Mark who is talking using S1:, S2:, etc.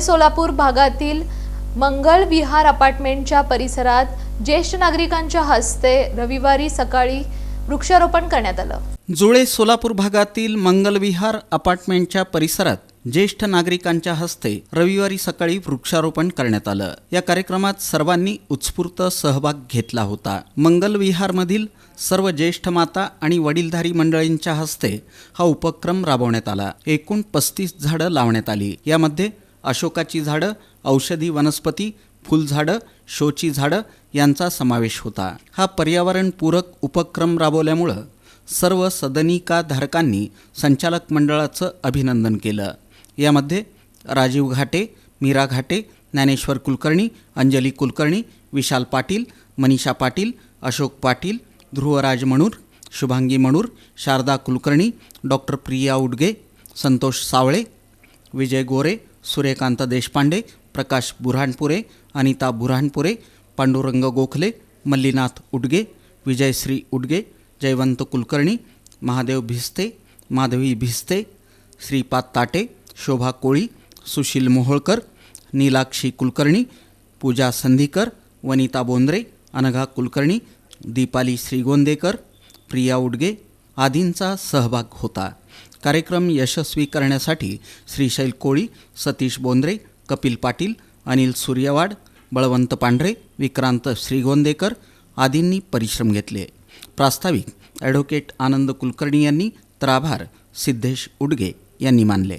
S1: सोलापूर भागातील मंगल विहार अपार्टमेंटच्या परिसरात ज्येष्ठ नागरिकांच्या हस्ते रविवारी सकाळी वृक्षारोपण करण्यात आलं.
S2: जुळे सोलापूर भागातील मंगलविहार अपार्टमेंटच्या परिसरात ज्येष्ठ नागरिकांच्या हस्ते रविवारी सकाळी वृक्षारोपण करण्यात आलं. या कार्यक्रमात सर्वांनी उत्स्फूर्त सहभाग घेतला होता. मंगलविहारमधील सर्व ज्येष्ठ माता आणि वडीलधारी मंडळींच्या हस्ते हा उपक्रम राबवण्यात आला. एकूण पस्तीस झाडं लावण्यात आली. यामध्ये अशोकाची झाडं औषधी वनस्पती फुलझाडं शोची झाडं यांचा समावेश होता. हा पर्यावरणपूरक उपक्रम राबवल्यामुळं सर्व सदनिकाधारकांनी संचालक मंडळाचं अभिनंदन केलं. यामध्ये राजीव घाटे मीरा घाटे ज्ञानेश्वर कुलकर्णी अंजली कुलकर्णी विशाल पाटील मनीषा पाटील अशोक पाटील ध्रुवराज मणूर शुभांगी मणूर शारदा कुलकर्णी डॉक्टर प्रिया उडगे संतोष सावळे विजय गोरे सूर्यकांत देशपांडे प्रकाश बुऱ्हाणपुरे अनिता बुऱ्हाणपुरे पांडुरंग गोखले मल्लीनाथ उडगे विजयश्री उडगे जयवंत कुलकर्णी महादेव भिस्ते माधवी भिस्ते श्रीपाद ताटे शोभा कोळी सुशील मोहोळकर नीलाक्षी कुलकर्णी पूजा संधीकर वनिता बोंद्रे अनघा कुलकर्णी दीपाली श्रीगोंदेकर प्रिया उडगे आदींचा सहभाग होता. कार्यक्रम यशस्वी करण्यासाठी श्रीशैल कोळी सतीश बोंद्रे कपिल पाटील अनिल सूर्यवाड बळवंत पांढरे विक्रांत श्रीगोंदेकर आदींनी परिश्रम घेतले. प्रास्ताविक ॲडव्होकेट आनंद कुलकर्णी यांनी तर आभार सिद्धेश उडगे यांनी मानले.